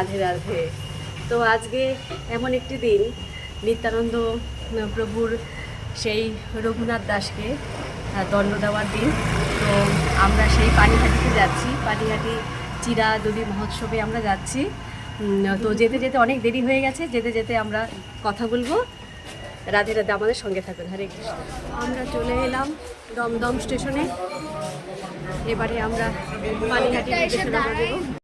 রাধে রাধে। তো আজকে এমন একটি দিন নিত্যানন্দ প্রভুর সেই রঘুনাথ দাসকে দণ্ড দেওয়ার দিন। তো আমরা সেই পানিহাটিতে যাচ্ছি। পানিহাটি চিরা দেবী মহোৎসবে আমরা যাচ্ছি। তো যেতে যেতে অনেক দেরি হয়ে গেছে। যেতে যেতে আমরা কথা বলব। রাধে রাধে আমাদের সঙ্গে থাকুন। হরে কৃষ্ণ। আমরা চলে এলাম দমদম স্টেশনে। এবারে আমরা পানিহাটি স্টেশনে দেবো।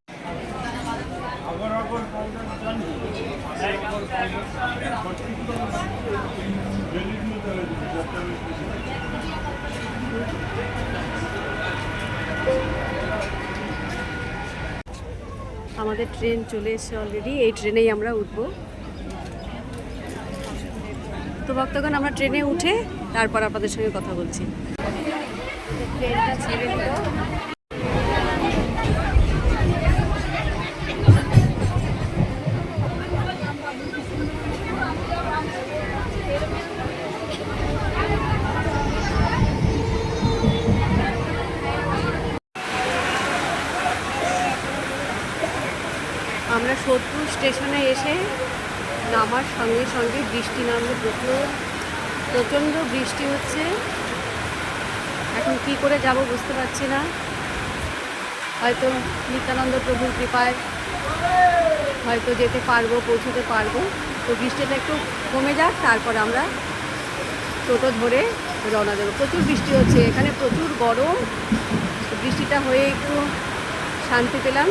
আমাদের ট্রেন চলে এসেছে অলরেডি এই ট্রেনেই আমরা উঠবো। তো ভক্তগণ, আমরা ট্রেনে উঠে তারপর আপনাদের সঙ্গে কথা বলছি। ট্রেনটা ছেড়ে দিল বৃষ্টি নামলো প্রচুর, প্রচণ্ড বৃষ্টি হচ্ছে। এখন কি করে যাব বুঝতে পারছি না। হয়তো নিত্যানন্দ প্রভুর কৃপায় হয়তো যেতে পারব, পৌঁছতে পারব। তো বৃষ্টিটা একটু কমে যাক, তারপর আমরা টোটো ধরে রওনা দেবো। প্রচুর বৃষ্টি হচ্ছে, এখানে প্রচুর গরম। বৃষ্টিটা হয়ে একটু শান্তি পেলাম।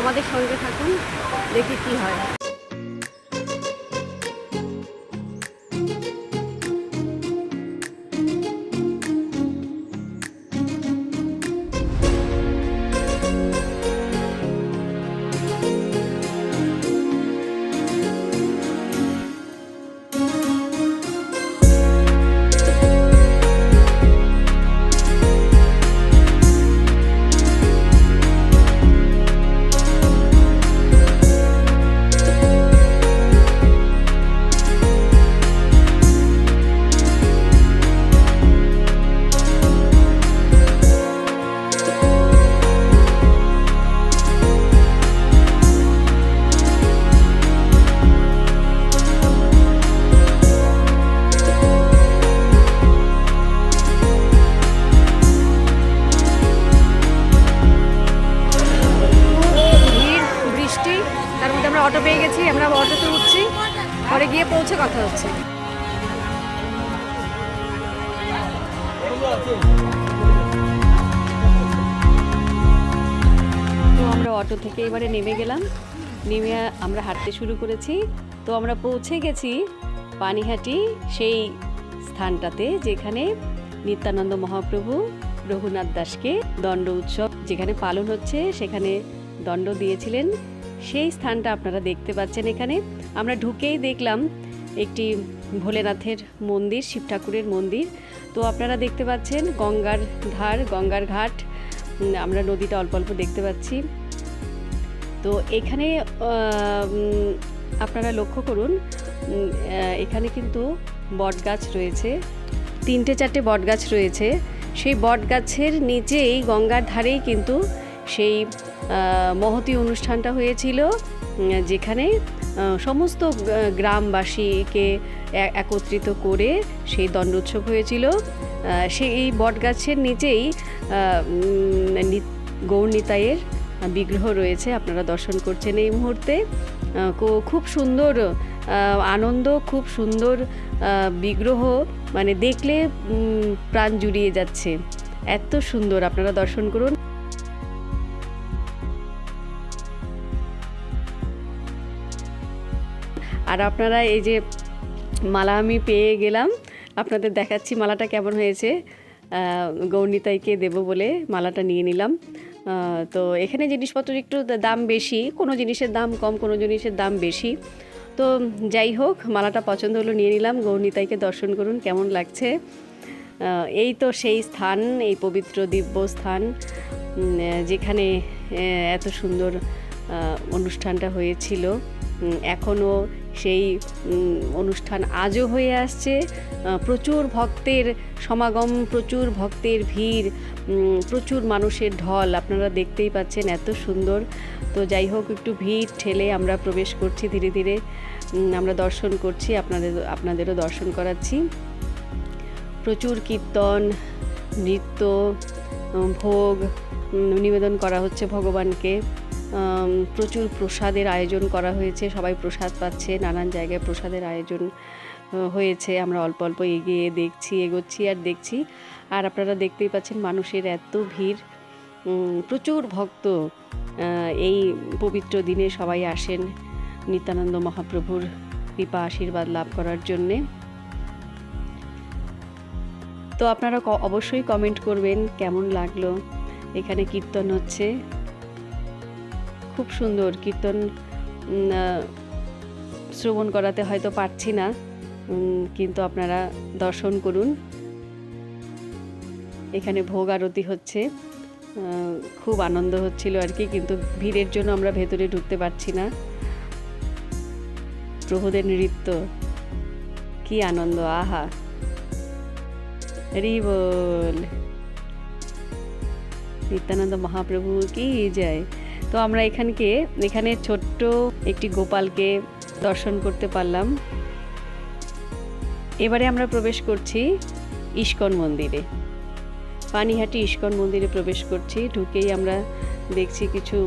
আমাদের সঙ্গে থাকুন, দেখি কি হয়। গিয়ে পৌঁছে কথা হচ্ছে। তো আমরা অটো থেকে এবারে নেমে গেলাম। নেমে আমরা হাঁটতে শুরু করেছি। তো আমরা পৌঁছে গেছি পানিহাটি সেই স্থানটাতে যেখানে নিত্যানন্দ মহাপ্রভু রঘুনাথ দাসকে দণ্ড উৎসব যেখানে পালন হচ্ছে, সেখানে দণ্ড দিয়েছিলেন। সেই স্থানটা আপনারা দেখতে পাচ্ছেন এখানে। আমরা ঢুকেই দেখলাম একটি ভোলেনাথের মন্দির, শিব ঠাকুরের মন্দির। তো আপনারা দেখতে পাচ্ছেন গঙ্গার ধার, গঙ্গার ঘাট। আমরা নদীটা অল্প অল্প দেখতে পাচ্ছি। তো এখানে আপনারা লক্ষ্য করুন এখানে কিন্তু বট গাছ রয়েছে। তিনটে চারটে বট গাছ রয়েছে। সেই বট গাছের নিচেই, গঙ্গার ধারেই কিন্তু সেই মহতি অনুষ্ঠানটা হয়েছিল যেখানে সমস্ত গ্রামবাসীকে একত্রিত করে সেই দণ্ডোৎসব হয়েছিল। সেই বট গাছের নিচেই গৌরনিতাইয়ের বিগ্রহ রয়েছে, আপনারা দর্শন করছেন এই মুহূর্তে। খুব সুন্দর আনন্দ, খুব সুন্দর বিগ্রহ মানে দেখলে প্রাণ জুড়িয়ে যাচ্ছে। এত সুন্দর, আপনারা দর্শন করুন। আর আপনারা এই যে মালা আমি পেয়ে গেলাম আপনাদের দেখাচ্ছি মালাটা কেমন হয়েছে। আহ, গৌরনিতাইকে দেবো বলে মালাটা নিয়ে নিলাম। তো এখানে জিনিসপত্র একটু দাম বেশি কোনো জিনিসের দাম কম কোনো জিনিসের দাম বেশি। তো যাই হোক মালাটা পছন্দ হলো নিয়ে নিলাম। গৌরনিতাইকে দর্শন করুন কেমন লাগছে। এই তো সেই স্থান এই পবিত্র দিব্য স্থান যেখানে এত সুন্দর অনুষ্ঠানটা হয়েছিল। এখনও সেই অনুষ্ঠান আজও হয়ে আসছে। প্রচুর ভক্তের সমাগম, প্রচুর ভক্তের ভিড় প্রচুর মানুষের ঢল, আপনারা দেখতেই পাচ্ছেন এত সুন্দর। তো যাই হোক, একটু ভিড় ঠেলে আমরা প্রবেশ করছি ধীরে ধীরে। আমরা দর্শন করছি, আপনাদের, আপনাদেরও দর্শন করাচ্ছি। প্রচুর কীর্তন, নৃত্য ভোগ নিবেদন করা হচ্ছে ভগবানকে। প্রচুর প্রসাদের আয়োজন করা হয়েছে, সবাই প্রসাদ পাচ্ছে, নানান জায়গায় প্রসাদের আয়োজন হয়েছে, আমরা অল্প অল্প এগিয়ে দেখছি, এগোচ্ছি আর দেখছি। আর আপনারা দেখতেই পাচ্ছেন মানুষের এত ভিড় প্রচুর ভক্ত এই পবিত্র দিনে সবাই আসেন নিত্যানন্দ মহাপ্রভুর কৃপা, আশীর্বাদ লাভ করার জন্যে। তো আপনারা অবশ্যই কমেন্ট করবেন, কেমন লাগল? এখানে কীর্তন হচ্ছে। খুব সুন্দর কীর্তন শ্রবণ করাতে হয়তো পারছি না কিন্তু আপনারা দর্শন করুন। এখানে ভোগ আরতি হচ্ছে খুব আনন্দ হচ্ছিল আর কি, কিন্তু ভিড়ের জন্য আমরা ভেতরে ঢুকতে পারছি না। প্রভুদের নৃত্য, কি আনন্দ, আহা! হরি বল। নিত্যানন্দ মহাপ্রভু, কি জয়! তো আমরা এখানকে, এখানে ছোট্ট একটি গোপালকে দর্শন করতে পারলাম। এবারে আমরা প্রবেশ করছি ইস্কন মন্দিরে। পানিহাটি ইস্কন মন্দিরে প্রবেশ করছি, ঢুকেই আমরা দেখছি কিছু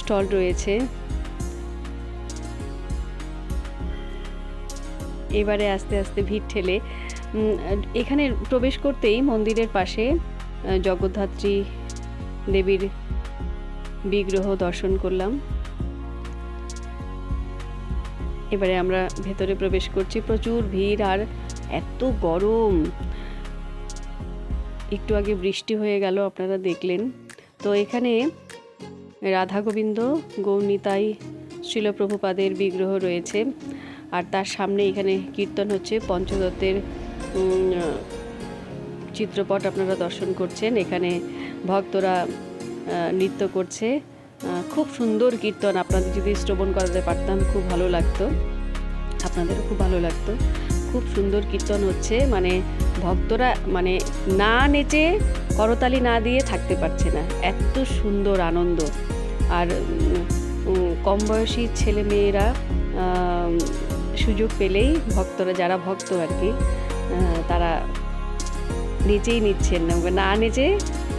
স্টল রয়েছে। এবারে আস্তে আস্তে ভিড় ঠেলে এখানে প্রবেশ করতেই মন্দিরের পাশে জগদ্ধাত্রী দেবীর বিগ্রহ দর্শন করলাম। এবারে আমরা ভেতরে প্রবেশ করছি। প্রচুর ভিড় আর এত গরম। একটু আগে বৃষ্টি হয়ে গেল, আপনারা দেখলেন। তো এখানে রাধা গোবিন্দ গৌনিতাই শিলপ্রভুপাদের বিগ্রহ রয়েছে। আর তার সামনে এখানে কীর্তন হচ্ছে। পঞ্চদত্তের চিত্রপট আপনারা দর্শন করছেন। এখানে ভক্তরা নৃত্য করছে। খুব সুন্দর কীর্তন আপনাদের যদি শ্রবণ করাতে পারতাম, খুব ভালো লাগতো। আপনাদেরও খুব ভালো লাগতো। খুব সুন্দর কীর্তন হচ্ছে। মানে ভক্তরা মানে না নেচে করতালি না দিয়ে থাকতে পারছে না। এত সুন্দর আনন্দ। আর কম বয়সী ছেলে মেয়েরা সুযোগ পেলেই ভক্তরা, যারা ভক্ত আর কি তারা নেচেই নিচ্ছেন। না নেচে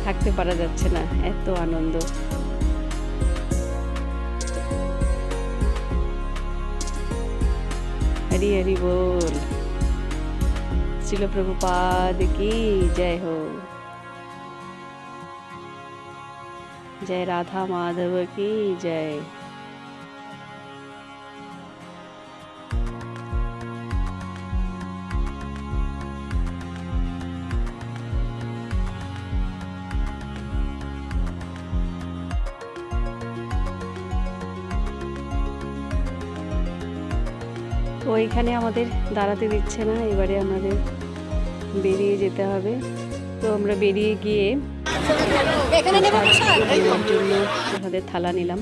থাকতে পারা যাচ্ছে না, এত আনন্দ। হরি হরি বল। শিল প্রভুপাদ কি, জয় হো। জয় রাধা মাধব কি, জয়। এখানে আমাদের দাঁড়াতে দিচ্ছে না এবারে আমাদের বেরিয়ে যেতে হবে। তো আমরা বেরিয়ে গিয়ে জন্য প্রসাদের থালা নিলাম।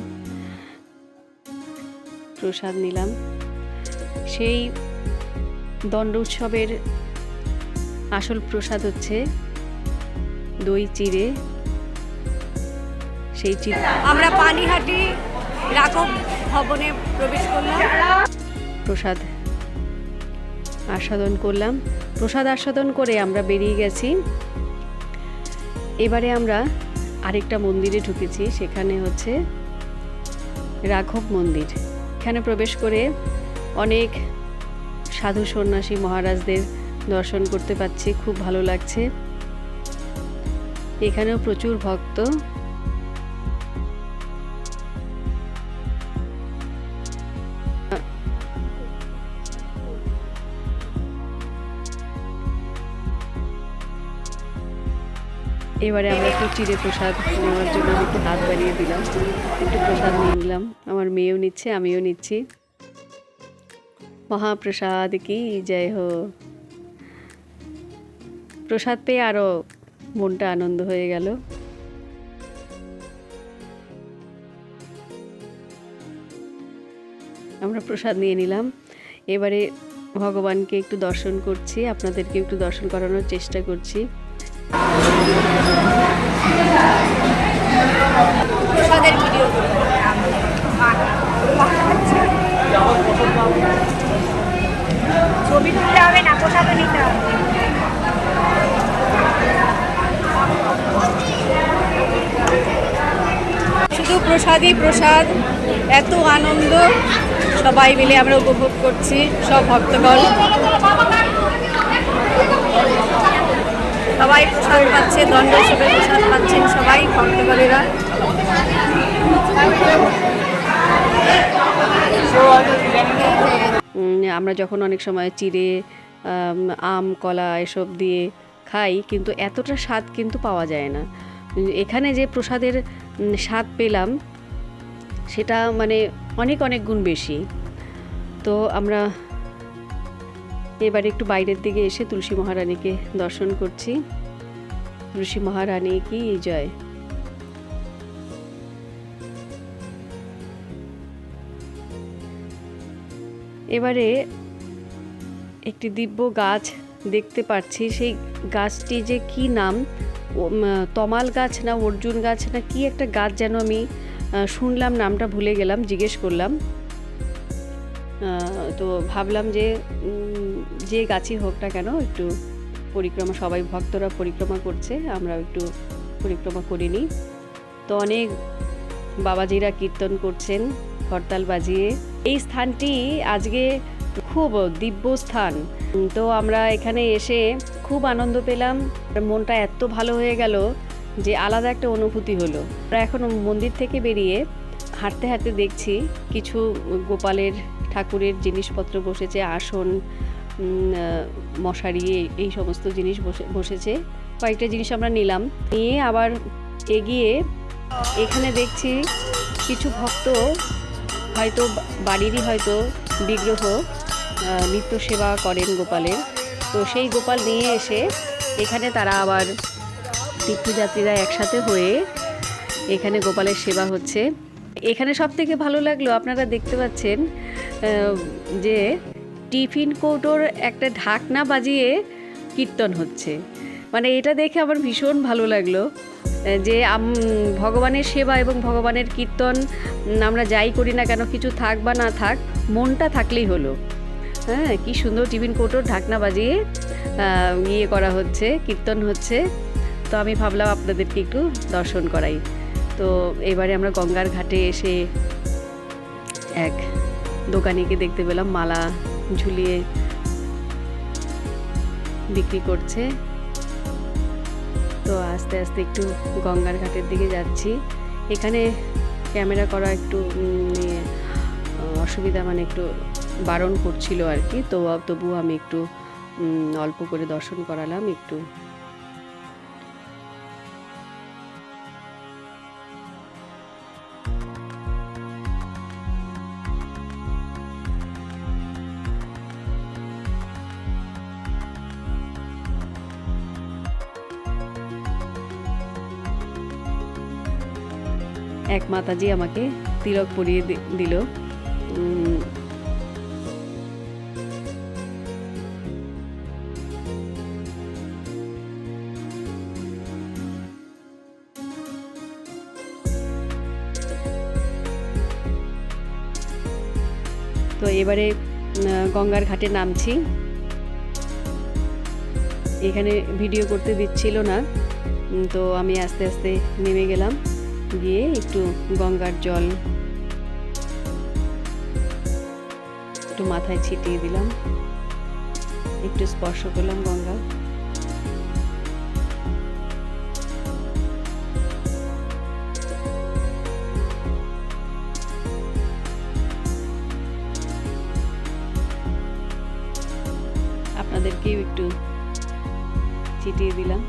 প্রসাদ নিলাম। সেই দণ্ড উৎসবের আসল প্রসাদ হচ্ছে দই চিড়ে। সেই চিড়ে আমরা পানিহাটি রাঘব ভবনে প্রবেশ করলাম। প্রসাদ আস্বাদন করলাম। প্রসাদ আস্বাদন করে আমরা বেরিয়ে গেছি। এবারে আমরা আরেকটা মন্দিরে ঢুকেছি, সেখানে হচ্ছে রাঘব মন্দির। এখানে প্রবেশ করে অনেক সাধু সন্ন্যাসী মহারাজদের দর্শন করতে পাচ্ছি, খুব ভালো লাগছে। এখানেও প্রচুর ভক্ত। এবারে আমরা একটু চিড়ে প্রসাদ নেওয়ার জন্য আমি একটু হাত বাড়িয়ে দিলাম। একটু প্রসাদ নিয়ে নিলাম। আমার মেয়েও নিচ্ছে, আমিও নিচ্ছি। মহাপ্রসাদ কি জয় হো। প্রসাদ পেয়ে আরও মনটা আনন্দ হয়ে গেল। আমরা প্রসাদ নিয়ে নিলাম। এবারে ভগবানকে একটু দর্শন করছি, আপনাদেরকে একটু দর্শন করানোর চেষ্টা করছি। ছবি তুলতে হবে না নিতে হবে শুধু প্রসাদই প্রসাদ, এত আনন্দ সবাই মিলে আমরা উপভোগ করছি, সব ভক্তগণ। সবাই প্রসাদ পাচ্ছে, দণ্ড হিসেবে প্রসাদ পাচ্ছেন সবাই, ভক্তগণেরা। আমরা যখন অনেক সময় চিড়ে, আম কলা এসব দিয়ে খাই, কিন্তু এতটা স্বাদ কিন্তু পাওয়া যায় না। এখানে যে প্রসাদের স্বাদ পেলাম, সেটা মানে অনেক অনেক গুণ বেশি। তো আমরা এবার একটু বাইরের দিকে এসে তুলসী মহারানীকে দর্শন করছি। তুলসী মহারানী কি জয়। এবারে একটি দিব্য গাছ দেখতে পাচ্ছি, সেই গাছটি যে কি নাম? তমাল গাছ না অর্জুন গাছ না কি একটা গাছ যেন আমি শুনলাম, নামটা ভুলে গেলাম, জিজ্ঞেস করলাম। তো ভাবলাম যে যে গাছই হোক না কেন, একটু পরিক্রমা, সবাই ভক্তরা পরিক্রমা করছে আমরা একটু পরিক্রমা করে নিই। তো অনেক বাবাজিরা কীর্তন করছেন, হরতাল বাজিয়ে। এই স্থানটি আজকে খুব দিব্য স্থান। তো আমরা এখানে এসে খুব আনন্দ পেলাম। মনটা এত ভালো হয়ে গেল যে আলাদা একটা অনুভূতি হলো। আমরা এখন মন্দির থেকে বেরিয়ে হাঁটতে হাঁটতে দেখছি কিছু গোপালের ঠাকুরের জিনিসপত্র বসেছে, আসন মশারি, এই- সমস্ত জিনিস বসে, বসেছে। কয়েকটা জিনিস আমরা নিলাম। নিয়ে আবার এগিয়ে এখানে দেখছি কিছু ভক্ত হয়তো বাড়িরই হয়তো বিগ্রহ নিত্য সেবা করেন গোপালের। তো সেই গোপাল নিয়ে এসে এখানে তারা আবার তীর্থযাত্রীরা একসাথে হয়ে এখানে গোপালের সেবা হচ্ছে। এখানে সব থেকে ভালো লাগল, আপনারা দেখতে পাচ্ছেন যে টিফিন কৌটোর একটা ঢাকনা বাজিয়ে কীর্তন হচ্ছে। মানে এটা দেখে আমার ভীষণ ভালো লাগল, যে ভগবানের সেবা এবং ভগবানের কীর্তন আমরা যাই করি না কেন, কিছু থাক বা না থাক, মনটা থাকলেই হলো। হ্যাঁ কি সুন্দর টিফিন কৌটোর ঢাকনা বাজিয়ে ইয়ে করা হচ্ছে, কীর্তন হচ্ছে। তো আমি ভাবলাম আপনাদেরকে একটু দর্শন করাই। তো এবারে আমরা গঙ্গার ঘাটে এসে এক দোকানিকে দেখতে পেলাম, মালা ঝুলিয়ে বিক্রি করছে। তো আস্তে আস্তে একটু গঙ্গার ঘাটের দিকে যাচ্ছি। এখানে ক্যামেরা করা একটু অসুবিধা মানে একটু বারণ করছিল আর কি। তো তবুও আমি একটু অল্প করে দর্শন করালাম, একটু এক মাতাজি আমাকে তিলক পরিয়ে দিল। তো এবারে গঙ্গার ঘাটে নামছি। এখানে ভিডিও করতে দিচ্ছিল না। তো আমি আস্তে আস্তে নেমে গেলাম। গিয়ে একটু গঙ্গার জল একটু মাথায় ছিটিয়ে দিলাম। একটু স্পর্শ করলাম গঙ্গা। আপনাদেরকেও একটু ছিটিয়ে দিলাম।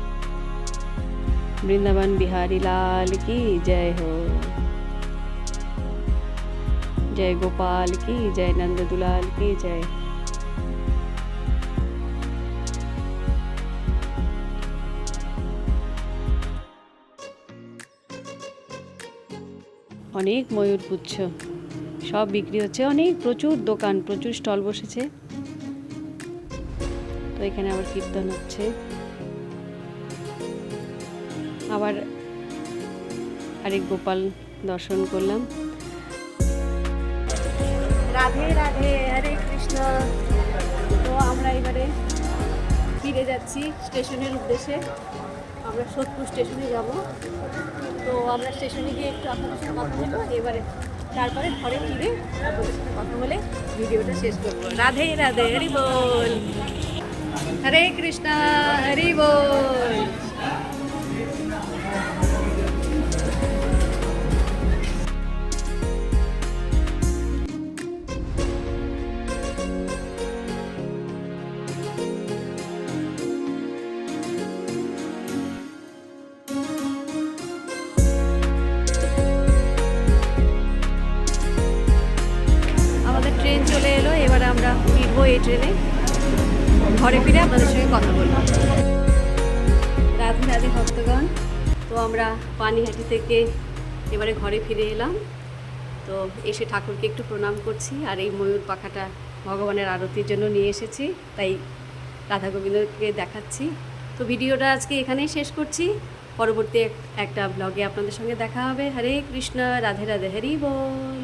वृंदावन बिहारी लाल की जय हो जय गोपाल की जय नंद दुलाल की जय অনেক ময়ূর পুচ্ছ সব বিক্রি হচ্ছে অনেক প্রচুর দোকান প্রচুর স্টল বসেছে তো এখানে আবার কীর্তন হচ্ছে আবার আরেক গোপাল দর্শন করলাম। রাধে রাধে, হরে কৃষ্ণ। তো আমরা এবারে ফিরে যাচ্ছি স্টেশনের উদ্দেশ্যে। আমরা সোদপুর স্টেশনে যাব। তো আমরা স্টেশনে গিয়ে একটু আপনাদের সাথে কথা বলব। এবারে তারপরে ঘরে ফিরে কথা বলে ভিডিওটা শেষ করব। রাধে রাধে, হরি বল। হরে কৃষ্ণ, হরি বল। ফিরবো এই ট্রেনে। ঘরে ফিরে আপনাদের সঙ্গে কথা বলব। রাধে রাধে ভক্তগণ। তো আমরা পানিহাটি থেকে এবারে ঘরে ফিরে এলাম। তো এসে ঠাকুরকে একটু প্রণাম করছি আর এই ময়ূর পাখাটা ভগবানের আরতির জন্য নিয়ে এসেছি, তাই রাধা গোবিন্দকে দেখাচ্ছি। তো ভিডিওটা আজকে এখানেই শেষ করছি। পরবর্তী একটা ব্লগে আপনাদের সঙ্গে দেখা হবে। হরে কৃষ্ণ, রাধে রাধে, হরি বল।